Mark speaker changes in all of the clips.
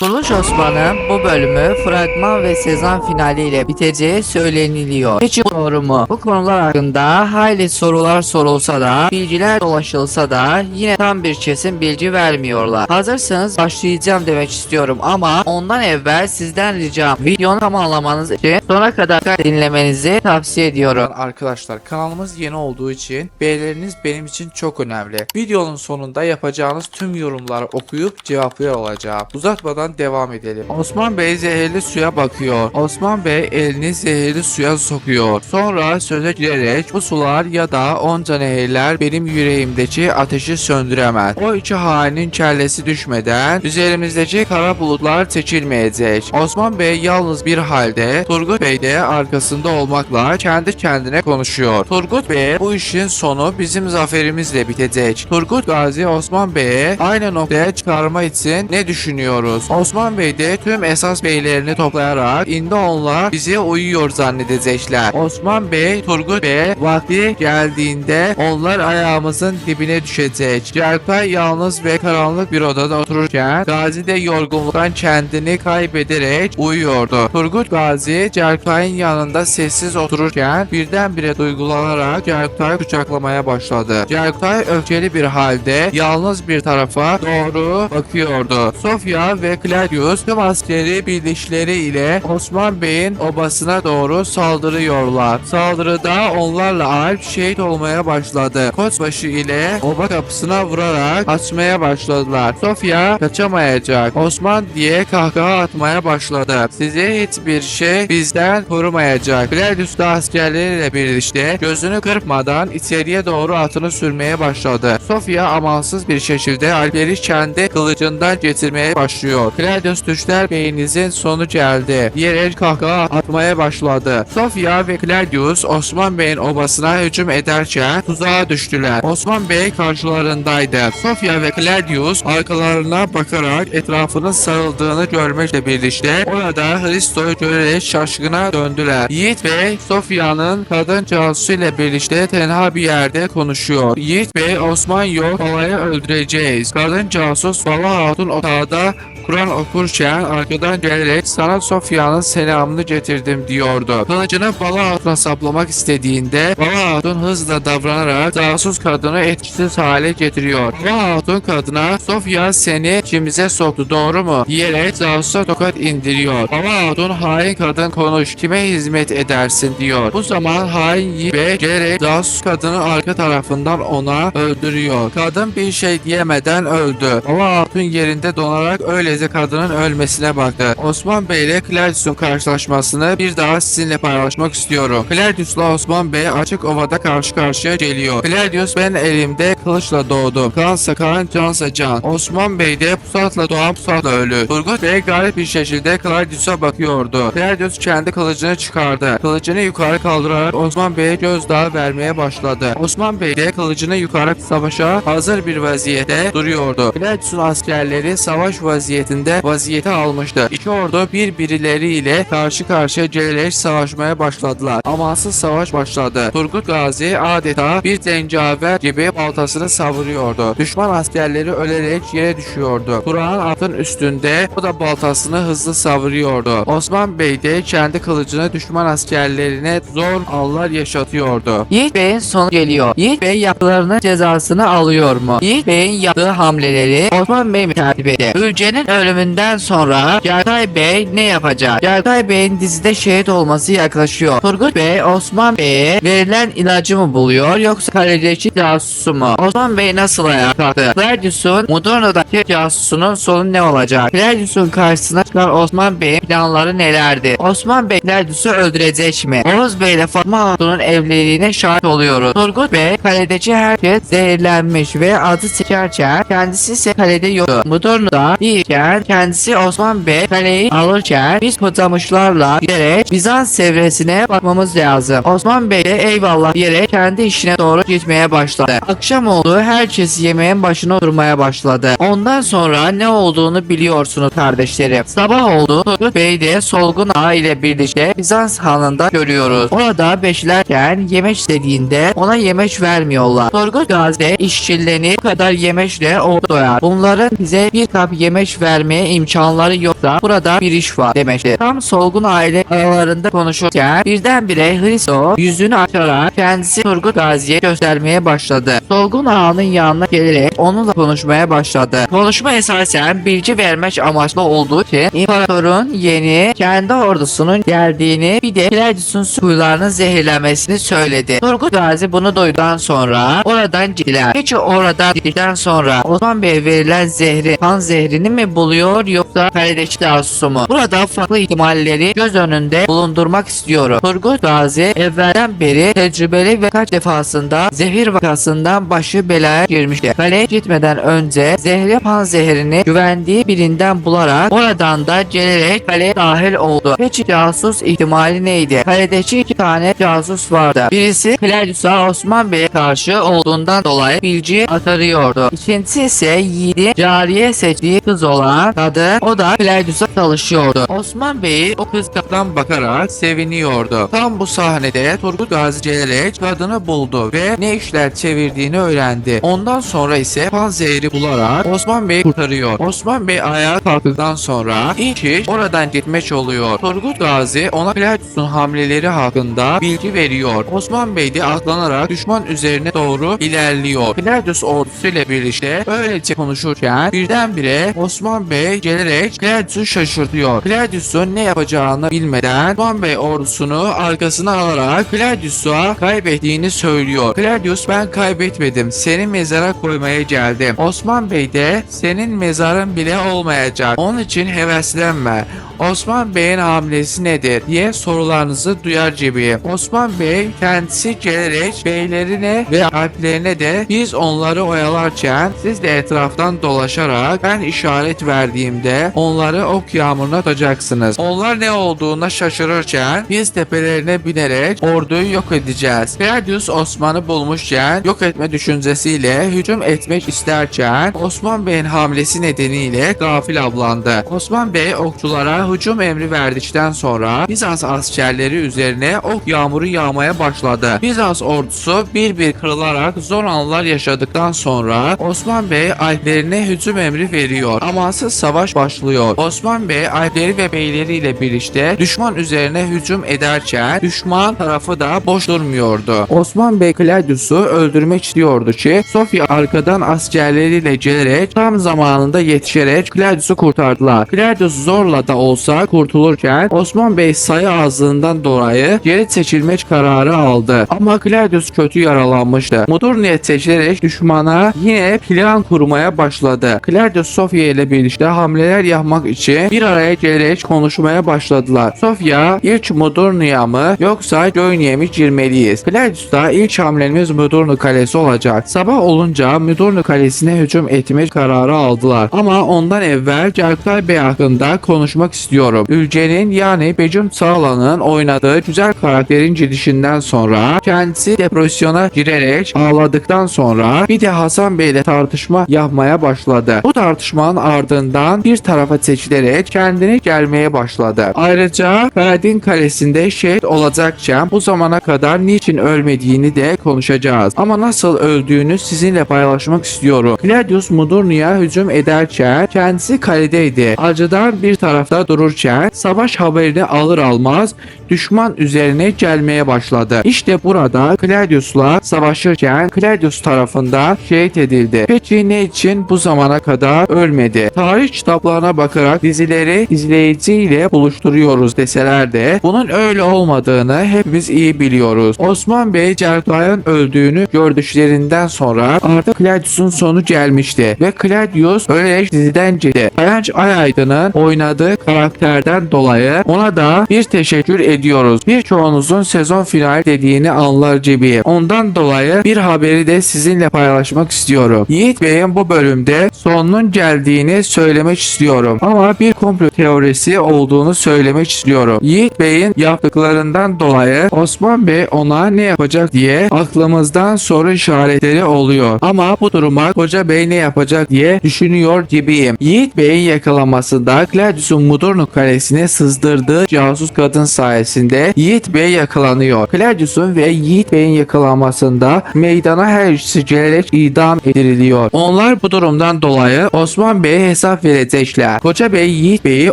Speaker 1: Kuruluş Osman'ın bu bölümü fragman ve sezon finaliyle biteceği söyleniliyor. Peki bu doğru mu? Bu konular hakkında hayli sorular sorulsa da, bilgiler dolaşılsa da yine tam bir kesin bilgi vermiyorlar. Hazırsanız başlayacağım demek istiyorum ama ondan evvel sizden ricam videonu tamamlamanız için sona kadar dinlemenizi tavsiye ediyorum.
Speaker 2: Arkadaşlar kanalımız yeni olduğu için beğenileriniz benim için çok önemli. Videonun sonunda yapacağınız tüm yorumları okuyup cevaplıyor olacağım. Uzatmadan devam edelim. Osman Bey zehirli suya bakıyor. Osman Bey elini zehirli suya sokuyor. Sonra söze girerek bu sular ya da onca nehirler benim yüreğimdeki ateşi söndüremez. O iki hainin kellesi düşmeden üzerimizdeki kara bulutlar çekilmeyecek. Osman Bey yalnız bir halde Turgut Bey de arkasında olmakla kendi kendine konuşuyor. Turgut Bey bu işin sonu bizim zaferimizle bitecek. Turgut Gazi Osman Bey'e aynı noktaya çıkarma için ne düşünüyoruz? Osman Bey de tüm esas beylerini toplayarak indi onlar bize uyuyor zannedecekler. Osman Bey, Turgut Bey vakti geldiğinde onlar ayağımızın dibine düşecek. Cerkay yalnız ve karanlık bir odada otururken Gazi de yorgunluktan kendini kaybederek uyuyordu. Turgut Gazi Cerkay'ın yanında sessiz otururken birdenbire duygulanarak Cerkay'ı kucaklamaya başladı. Cerkay öfkeli bir halde yalnız bir tarafa doğru bakıyordu. Sofya ve Claudius tüm askeri birlikleri ile Osman Bey'in obasına doğru saldırıyorlar. Saldırıda onlarla Alp şehit olmaya başladı. Koçbaşı ile oba kapısına vurarak açmaya başladılar. Sofya kaçamayacak. Osman diye kahkaha atmaya başladı. Size hiçbir şey bizden korumayacak. Claudius da askerleriyle birlikte gözünü kırpmadan içeriye doğru atını sürmeye başladı. Sofya amansız bir şekilde Alper'i kendi kılıcından getirmeye başlıyor. Claudius düşler beyinizin sonu geldi. Diyerek kahkaha atmaya başladı. Sofya ve Claudius Osman Bey'in obasına hücum ederken tuzağa düştüler. Osman Bey karşılarındaydı. Sofya ve Claudius arkalarına bakarak etrafının sarıldığını görmekle birlikte orada Hristo'yu görerek şaşkına döndüler. Yiğit Bey Sofya'nın kadın casusu ile birlikte tenha bir yerde konuşuyor. Yiğit Bey Osman yok balayı öldüreceğiz. Kadın casus Bala Hatun otağda Kur'an okurken arkadan gelerek sana Sofya'nın selamını getirdim diyordu. Kılıcını Bala Hatun'a saplamak istediğinde Bala Hatun hızla davranarak casus kadını etkisiz hale getiriyor. Bala Hatun kadına Sofya seni içimize soktu doğru mu? diyerek casusa tokat indiriyor. Bala Hatun hain kadın konuş kime hizmet edersin diyor. Bu zaman hain Yiğit Bey gelerek casus kadını arka tarafından ona öldürüyor. Kadın bir şey diyemeden öldü. Bala Hatun yerinde donarak öylece kadının ölmesine baktı. Osman Bey ile Claudius'un karşılaşmasını bir daha sizinle paylaşmak istiyorum. Claudius'la Osman Bey açık ovada karşı karşıya geliyor. Claudius ben elimde kılıçla doğdum. Kansa kan, cansa can. Osman Bey de pusatla doğan pusatla ölü. Turgut Bey garip bir şekilde Claudius'a bakıyordu. Claudius kendi kılıcını çıkardı. Kılıcını yukarı kaldırarak Osman Bey'e gözdağı vermeye başladı. Osman Bey de kılıcını yukarı savaşa hazır bir vaziyette duruyordu. Claudius'un askerleri savaş vaziyetinde vaziyeti almıştı. İki ordu birbirleriyle karşı karşıya gelerek savaşmaya başladılar. Amansız savaş başladı. Turgut Gazi adeta bir zencaver gibi baltasını savuruyordu. Düşman askerleri ölerek yere düşüyordu. Turan atın üstünde o da baltasını hızlı savuruyordu. Osman Bey de kendi kılıcını düşman askerlerine zor Allah yaşatıyordu.
Speaker 1: Yiğit Bey'in sonu geliyor. Yiğit Bey yaptıklarının cezasını alıyor mu? Yiğit Bey'in yaptığı hamleleri Osman Bey mi takip etti? Ülce'nin ölümünden sonra Cerkay Bey ne yapacak? Cerkay Bey'in dizide şehit olması yaklaşıyor. Turgut Bey Osman Bey'e verilen ilacı mı buluyor yoksa kaledeki casusu mu? Osman Bey nasıl ayağa kalktı? Claudius'un Moderna'daki casusunun sonu ne olacak? Claudius'un karşısına çıkan Osman Bey'in planları nelerdi? Osman Bey Claudius'u öldürecek mi? Oğuz Bey ile Fatma Hatun'un evliliğine şahit oluyoruz. Turgut Bey kaledeki herkes zehirlenmiş ve adı seçerken kendisi ise kalede yoktu. Moderna'da değilken kendisi Osman Bey kaleyi alırken biz Kotamışlarla giderek Bizans çevresine bakmamız lazım. Osman Bey de eyvallah diyerek kendi işine doğru gitmeye başladı. Akşam oldu herkes yemeğin başına oturmaya başladı. Ondan sonra ne olduğunu biliyorsunuz kardeşlerim. Sabah oldu Turgut Bey de Solgun Ağa ile birlikte Bizans hanında görüyoruz. Orada beşlerken yemek istediğinde ona yemek vermiyorlar. Turgut Gazi işçilerini bu kadar yemekle o doyar. Bunların bize bir kap yemek ver vermeye imkanları yoksa burada bir iş var demektir. Tam solgun aile aralarında konuşurken birdenbire Hristo yüzünü açarak kendisi Turgut Gazi'ye göstermeye başladı. Solgun ağanın yanına gelerek onunla konuşmaya başladı. Konuşma esasen bilgi vermek amaçlı olduğu için imparatorun yeni kendi ordusunun geldiğini bir de Claudius'un suylarını zehirlemesini söyledi. Turgut Gazi bunu duyduktan sonra oradan gittiler. Peki orada gittikten sonra Osman Bey verilen zehri kan zehrini mi buluyor yoksa kaledeki casusu mu? Burada farklı ihtimalleri göz önünde bulundurmak istiyorum. Turgut Gazi evvelden beri tecrübeli ve kaç defasında zehir vakasından başı belaya girmişti. Kaleye gitmeden önce zehri pan zehrini güvendiği birinden bularak oradan da gelerek kaleye dahil oldu. Peki casus ihtimali neydi? Kaledeki iki tane casus vardı. Birisi Claudius'a Osman Bey'e karşı olduğundan dolayı bilgi aktarıyordu. İkincisi ise yiğidi cariye seçtiği kız olan kadın o da Claudius'a çalışıyordu. Osman Bey o kız
Speaker 2: Kaptan bakarak seviniyordu. Tam bu sahnede Turgut Gazi gelerek kadını buldu ve ne işler çevirdiğini öğrendi. Ondan sonra ise panzehri bularak Osman Bey kurtarıyor. Osman Bey ayağa kalktıktan sonra ilk iş oradan gitmek oluyor. Turgut Gazi ona Claudius'un hamleleri hakkında bilgi veriyor. Osman Bey de atlanarak düşman üzerine doğru ilerliyor. Claudius ordusuyla birlikte böylece konuşurken birdenbire Osman Bey gelerek Claudius'u şaşırtıyor. Claudius'un ne yapacağını bilmeden Osman Bey ordusunu arkasına alarak Claudius'a kaybettiğini söylüyor. Claudius ben kaybetmedim. Seni mezara koymaya geldim. Osman Bey de senin mezarın bile olmayacak. Onun için heveslenme. Osman Bey'in hamlesi nedir diye sorularınızı duyar gibiyim. Osman Bey kendisi gelerek beylerine ve alplerine de biz onları oyalarken siz de etraftan dolaşarak ben işaret verdiğimde onları ok yağmuruna atacaksınız. Onlar ne olduğuna şaşırırken biz tepelerine binerek orduyu yok edeceğiz. Claudius Osman'ı bulmuşken yok etme düşüncesiyle hücum etmek isterken Osman Bey'in hamlesi nedeniyle gafil avlandı. Osman Bey okçulara hücum emri verdikten sonra Bizans askerleri üzerine ok yağmuru yağmaya başladı. Bizans ordusu bir bir kırılarak zor anlar yaşadıktan sonra Osman Bey alplerine hücum emri veriyor. Amansız savaş başlıyor. Osman Bey alpleri ve beyleriyle birlikte düşman üzerine hücum ederken düşman tarafı da boş durmuyordu. Osman Bey Claudius'u öldürmek istiyordu ki Sofya arkadan askerleriyle gelerek tam zamanında yetişerek Claudius'u kurtardılar. Claudius zorla da olsa kurtulurken Osman Bey sayı azlığından dolayı geri çekilmek kararı aldı. Ama Claudius kötü yaralanmıştı. Mudurnu'ya seçilerek düşmana yine plan kurmaya başladı. Claudius Sofya ile birlikte hamleler yapmak için bir araya gelerek konuşmaya başladılar. Sofya ilk Mudurnu'ya mı yoksa Göynü'ye mi girmeliyiz? Claudius da ilk hamlemiz Mudurnu Kalesi olacak. Sabah olunca Mudurnu Kalesi'ne hücum etmek kararı aldılar. Ama ondan evvel Cerkay Bey hakkında konuşmak istiyorum. Ülkenin yani Becum Sağlan'ın oynadığı güzel karakterin gidişinden sonra kendisi depresyona girerek ağladıktan sonra bir de Hasan Bey ile tartışma yapmaya başladı. Bu tartışmanın ardından bir tarafa seçilerek kendini gelmeye başladı. Ayrıca Karadin Kalesi'nde şehit olacakken bu zamana kadar niçin ölmediğini de konuşacağız. Ama nasıl öldüğünü sizinle paylaşmak istiyorum. Claudius Mudurnu'ya hücum ederken kendisi kaledeydi. Acıdan bir tarafta dururken savaş haberini alır almaz düşman üzerine gelmeye başladı. İşte burada Claudius'la savaşırken Claudius tarafından şehit edildi. Peki ne için bu zamana kadar ölmedi? Tarih kitaplarına bakarak dizileri izleyiciyle buluşturuyoruz deseler de bunun öyle olmadığını hepimiz iyi biliyoruz. Osman Bey Certay'ın öldüğünü gördüklerinden sonra artık Claudius'un sonu gelmişti ve Claudius ölerek diziden gitti. Kayanç Ayaydın'ın oynadığı karakterden dolayı ona da bir teşekkür ediyoruz. Birçoğunuzun sezon finali dediğini anlar gibiyim. Ondan dolayı bir haberi de sizinle paylaşmak istiyorum. Yiğit Bey'in bu bölümde sonunun geldiğini söylemek istiyorum. Ama bir komplo teorisi olduğunu söylemek istiyorum. Yiğit Bey'in yaptıklarından dolayı Osman Bey ona ne yapacak diye aklımızdan soru işaretleri oluyor. Ama bu duruma Koca Bey ne yapacak diye düşünüyor gibiyim. Yiğit Bey'in yakalanmasında Claudius'un Mudurnu Kalesi'ne sızdırdığı casus kadın sayesinde Yiğit Bey yakalanıyor. Claudius'un ve Yiğit Bey'in yakalanmasında meydana her ikisi gelerek idam ediliyor. Onlar bu durumdan dolayı Osman Bey'e hesap verecekler. Koca Bey Yiğit Bey'i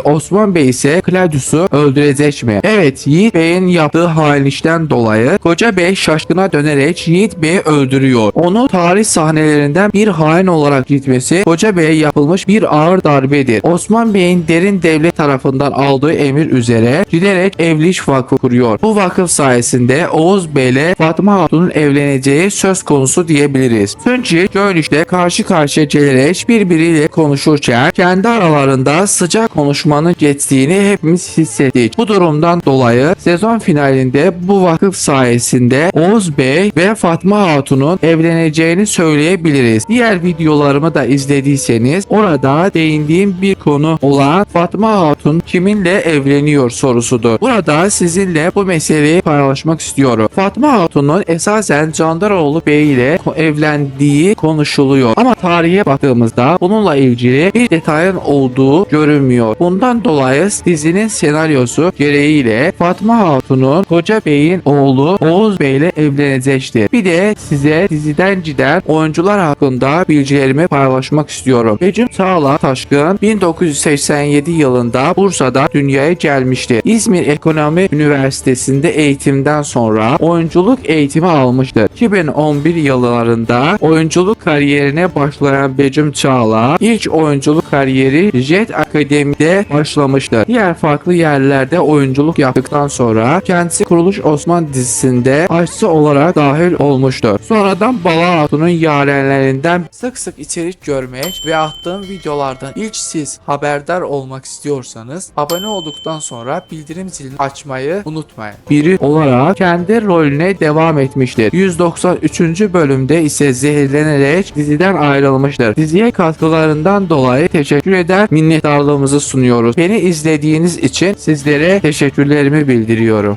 Speaker 2: Osman Bey ise Claudius'u öldürecek mi? Evet Yiğit Bey'in yaptığı hain işten dolayı Koca Bey şaşkına dönerek Yiğit Bey'i öldürüyor. Onu tarih sahnelerinden bir hain olarak gitmesi Koca Bey'e yapılmış bir ağır darbedir. Osman Bey'in derin devlet tarafından aldığı emir üzere giderek evlilik vakfı kuruyor. Bu vakıf sayesinde Oğuz Bey ile Fatma Hatun'un evleneceği söz konusu diyebiliriz. Çünkü görünüşte karşı karşıya gelerek birbiriyle konuşurken kendi aralarında sıcak konuşmanın geçtiğini hepimiz hissettik. Bu durumdan dolayı sezon finalinde bu vakıf sayesinde Oğuz Bey ve Fatma Hatun'un evleneceğini söyleyebiliriz. Diğer videolarımı da izlediyseniz orada değindiğim bir konu olan Fatma Hatun kiminle evleniyor sorusudur. Burada sizinle bu meseleyi paylaşmak istiyorum. Fatma Hatun'un esasen Candaroğlu Bey ile evlendiği konuşuluyor. Ama tarihe baktığımızda bununla ilgili bir detayın olduğu görünmüyor. Bundan dolayı dizinin senaryosu gereğiyle Fatma Hatun'un Koca Bey'in oğlu Oğuz Bey ile evlenecektir. Bir de size diziden giden oyuncular hakkında bilgilerimi paylaşmak istiyorum. Becim Çağla Taşkın 1987 yılında Bursa'da dünyaya gelmişti. İzmir Ekonomi Üniversitesi'nde eğitimden sonra oyunculuk eğitimi almıştır. 2011 yıllarında oyunculuk kariyerine başlayan Becim Çağla ilk oyunculuk kariyeri Jet Akademi'de başlamıştır. Diğer farklı yerlerde oyunculuk yaptıktan sonra kendisi Kuruluş Osman dizisinde aşçı olarak dahil olmuştur. Sonradan Bala Hatun'un yarenlerinden sık sık içerik görmek ve attığım videolardan ilk siz haberdar olmak istiyorsanız abone olduktan sonra bildirim zilini açmayı unutmayın. Biri olarak kendi rolüne devam etmiştir. 193. bölümde ise zehirlenerek diziden ayrılmıştır. Diziye katkılarından dolayı teşekkür eder minnettarlığımızı sunuyoruz. Beni izlediğiniz için sizlere teşekkürlerimi bildiriyorum.